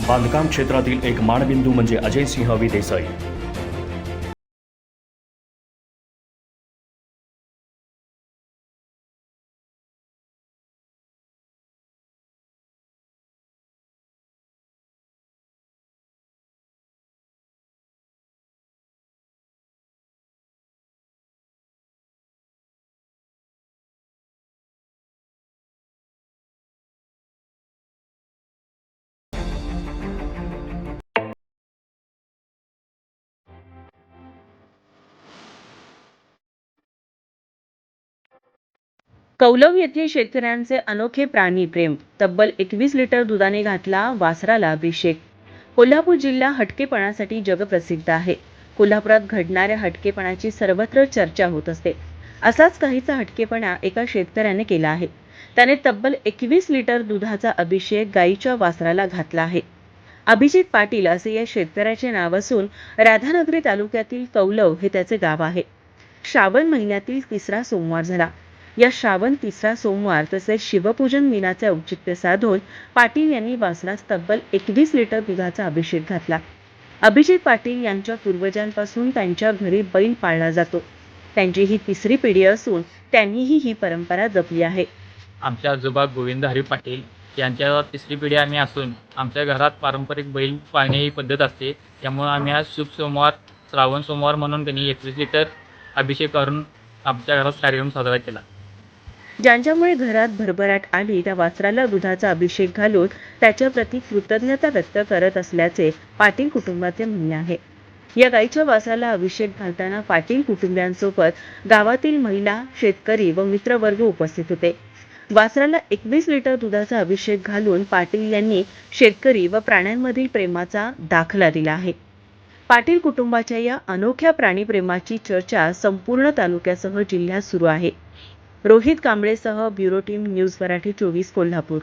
बांधकाम क्षेत्रातील एक मानबिंदू म्हणजे अजय सिंह विदेसाई. कौलव येथील शेतकऱ्यांचे अनोखे प्राणी प्रेम. तब्बल एकवीस लिटर दुधाने घातला वासराला अभिषेक. कोल्हापूर जिल्हा हटकेपणासाठी जगप्रसिद्ध आहे. कोल्हापुरात घडणाऱ्या हटकेपणाची सर्वत्र चर्चा होत असते. असाच काहीचा हटकेपणा एका शेतकऱ्याने केला आहे. त्याने तब्बल एकवीस लिटर दुधाचा अभिषेक गायीच्या वासराला घातला आहे. अभिजित पाटील असे या शेतकऱ्याचे नाव असून राधानगरी तालुक्यातील कौलव हे त्याचे गाव आहे. श्रावण महिन्यातील तिसरा सोमवार झाला. या श्रावण तिसरा सोमवार तसेच शिवपूजन दिनाचे औचित्य साधून पाटील यांनी वासनास तब्बल एकवीस लिटर दुधाचा अभिषेक घातला. अभिजित पाटील यांच्या पूर्वजांपासून त्यांच्या घरी बैल पाळला जातो. त्यांची ही तिसरी पिढी असून त्यांनीही ही परंपरा जपली आहे. आमच्या आजोबा गोविंद हरी पाटील यांच्या तिसरी पिढी आम्ही असून आमच्या घरात पारंपरिक बैल पाळणे ही पद्धत असते. त्यामुळे आम्ही आज शुभ सोमवार श्रावण सोमवार म्हणून त्यांनी एकवीस लिटर अभिषेक करून आमच्या घरात कार्यक्रम साजरा केला. ज्यांच्यामुळे घरात भरभराट आली त्या वासराला दुधाचा अभिषेक घालून त्याच्याप्रती कृतज्ञता व्यक्त करत असल्याचे पाटील कुटुंबाचे म्हणणे आहे. या गाईच्या वासराला अभिषेक घालताना पाटील कुटुंबियांसोबत गावातील महिला शेतकरी व मित्रवर्ग उपस्थित होते. वासराला एकवीस लिटर दुधाचा अभिषेक घालून पाटील यांनी शेतकरी व प्राण्यांमधील प्रेमाचा दाखला दिला आहे. पाटील कुटुंबाच्या या अनोख्या प्राणीप्रेमाची चर्चा संपूर्ण तालुक्यासह जिल्ह्यात सुरू आहे. रोहित कांबळेसह ब्युरो टीम न्यूज मराठी चोवीस कोल्हापूर.